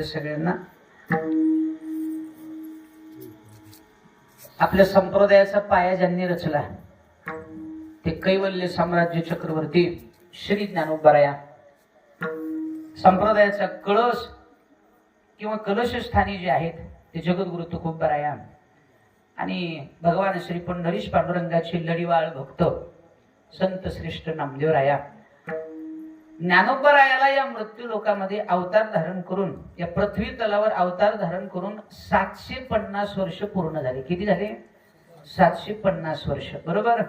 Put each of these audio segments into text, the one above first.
आपल्या सगळ्यांना. आपल्या संप्रदायाचा पाया ज्यांनी रचला ते कैवल्य साम्राज्य चक्रवर्ती श्री ज्ञानोबराया. संप्रदायाचा कळस किंवा कलशस्थानी जे आहेत ते जगद्गुरु तुकोबराया. आणि भगवान श्री पंढरीश पांडुरंगाचे लढीवाळ भक्त संत श्रेष्ठ नामदेवराया. ज्ञानोबरायाला या मृत्यू लोकामध्ये अवतार धारण करून या पृथ्वी तलावर अवतार धारण करून सातशे पन्नास वर्ष पूर्ण झाले. किती झाले? सातशे पन्नास वर्ष. बरोबर?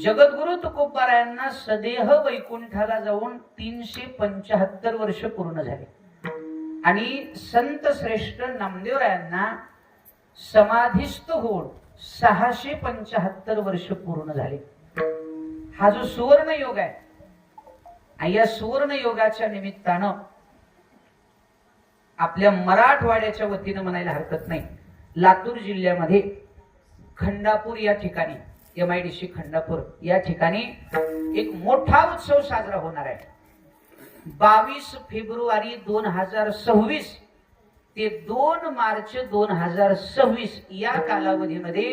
जगद्गुरु तुकोबारायांना सदेह वैकुंठाला जाऊन तीनशे पंचाहत्तर वर्ष पूर्ण झाले. आणि संत श्रेष्ठ नामदेवरायांना समाधिस्थ होऊन सहाशे पंचाहत्तर वर्ष पूर्ण झाले. हा जो सुवर्ण योग आहे या सुवर्ण योगाच्या निमित्तानं आपल्या मराठवाड्याच्या वतीनं म्हणायला हरकत नाही. लातूर जिल्ह्यामध्ये खंडापूर या ठिकाणी M I D C Khandapur या ठिकाणी एक मोठा उत्सव साजरा होणार आहे. बावीस फेब्रुवारी दोन हजार सव्वीस ते दोन मार्च दोन हजार सव्वीस या कालावधीमध्ये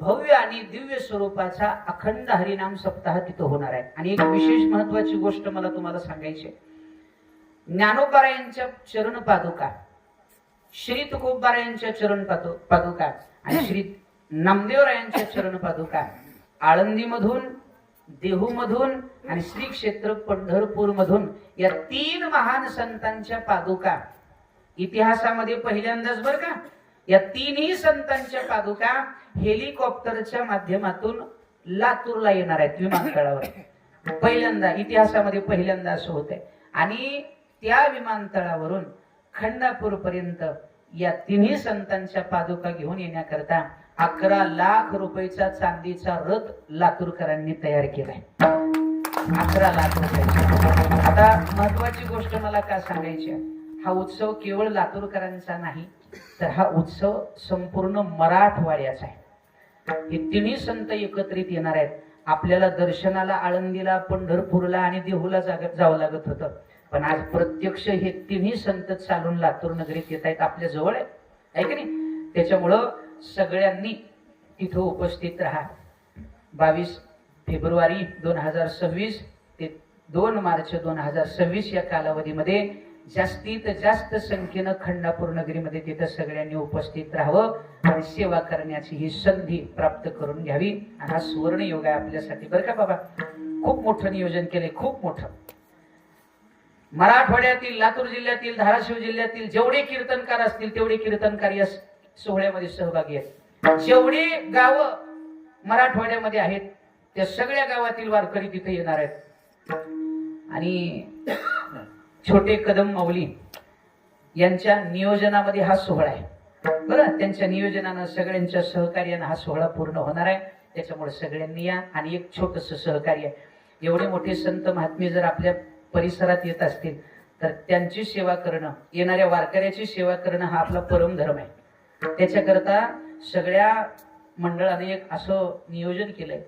भव्य आणि दिव्य स्वरूपाचा अखंड हरिनाम सप्ताह तिथं होणार आहे आणि एक विशेष महत्वाची गोष्ट मला तुम्हाला सांगायची आहे. यांच्या चरण पादुका श्री तुकोबारा यांच्या चरण पादु पादुका आणि श्री नामदेवरायांच्या चरण पादुका आळंदीमधून देहूमधून आणि श्री क्षेत्र पंढरपूर मधून या तीन महान संतांच्या पादुका इतिहासामध्ये पहिल्यांदाच बर का या तिन्ही संतांच्या पादुका हेलिकॉप्टरच्या माध्यमातून लातूरला येणार आहेत विमानतळावर पहिल्यांदा इतिहासामध्ये पहिल्यांदा असं होत आहे आणि त्या विमानतळावरून खंडापूर पर्यंत या तिन्ही संतांच्या पादुका घेऊन येण्याकरता अकरा लाख रुपयेचा चांदीचा रथ लातूरकरांनी तयार केलाय. अकरा लाख रुपयाचा आता महत्वाची गोष्ट मला का सांगायची आहे? हा उत्सव केवळ लातूरकरांचा नाही तर हा उत्सव संपूर्ण मराठवाड्याचा आहे. हे तिन्ही संत एकत्रित येणार आहेत. आपल्याला दर्शनाला आळंदीला पंढरपूरला आणि देहूला जागत जावं लागत होतं. पण आज प्रत्यक्ष हे तिन्ही संत चालून लातूर नगरीत येत आहेत आपल्या जवळ आहे. आहे की नाही? त्याच्यामुळं सगळ्यांनी तिथं उपस्थित राहा. बावीस फेब्रुवारी दोन हजार सव्वीस ते दोन मार्च दोन हजार सव्वीस या कालावधीमध्ये जास्तीत जास्त संख्येनं खंडापूर नगरीमध्ये तिथं सगळ्यांनी उपस्थित राहावं आणि सेवा करण्याची ही संधी प्राप्त करून घ्यावी. आणि हा सुवर्ण योग आहे आपल्यासाठी. बरं का बाबा? खूप मोठं नियोजन केलंय खूप मोठं. मराठवाड्यातील लातूर जिल्ह्यातील धाराशिव जिल्ह्यातील जेवढे कीर्तनकार असतील तेवढे कीर्तनकार या सोहळ्यामध्ये सहभागी आहेत. जेवढे गाव मराठवाड्यामध्ये आहेत त्या सगळ्या गावातील वारकरी तिथे येणार आहेत. आणि छोटे कदम माऊली यांच्या नियोजनामध्ये हा सोहळा आहे. बरं त्यांच्या नियोजनानं सगळ्यांच्या सहकार्यानं हा सोहळा पूर्ण होणार आहे. त्याच्यामुळे सगळ्यांनी या आणि एक छोटस सहकार्य एवढे मोठे संत महात्मे जर आपल्या परिसरात येत असतील तर त्यांची सेवा करणं येणाऱ्या वारकऱ्याची सेवा करणं हा आपला परम धर्म आहे. त्याच्याकरता सगळ्या मंडळाने एक असं नियोजन केलंय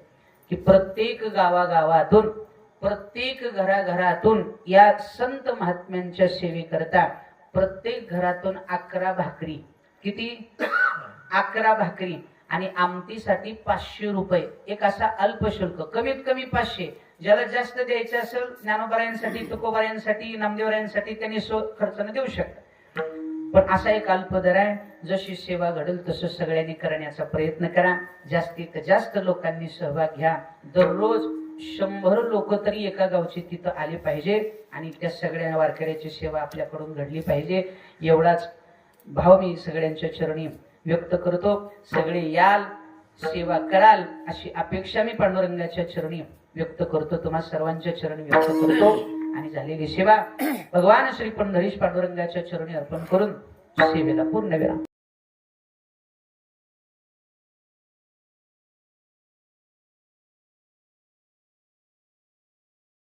की प्रत्येक गावागावातून प्रत्येक घराघरातून या संत महात्म्यांच्या सेवेकरता प्रत्येक घरातून अकरा भाकरी. किती? अकरा भाकरी. आणि आमटीसाठी पाचशे रुपये. एक असा अल्पशुल्क. कमीत कमी पाचशे. ज्याला जास्त द्यायचं असेल ज्ञानोबाऱ्यांसाठी तुकोबाऱ्यांसाठी नामदेवरायांसाठी त्यांनी सो खर्चाने देऊ शकतात. पण असा एक अल्प दर आहे. जशी सेवा घडेल तसं सगळ्यांनी करण्याचा प्रयत्न करा. जास्तीत जास्त लोकांनी सहभाग घ्या. दररोज शंभर लोक तरी एका गावची तिथं आले पाहिजे आणि त्या सगळ्या वारकऱ्याची सेवा आपल्याकडून घडली पाहिजे. एवढाच भाव मी सगळ्यांच्या चरणी व्यक्त करतो. सगळे याल सेवा कराल अशी अपेक्षा मी पांडुरंगाच्या चरणी व्यक्त करतो. तुम्हा सर्वांच्या चरणी व्यक्त करतो. आणि झालेली सेवा भगवान श्री पंढरीश पांडुरंगाच्या चरणी अर्पण करून सेवेला पूर्ण विराम.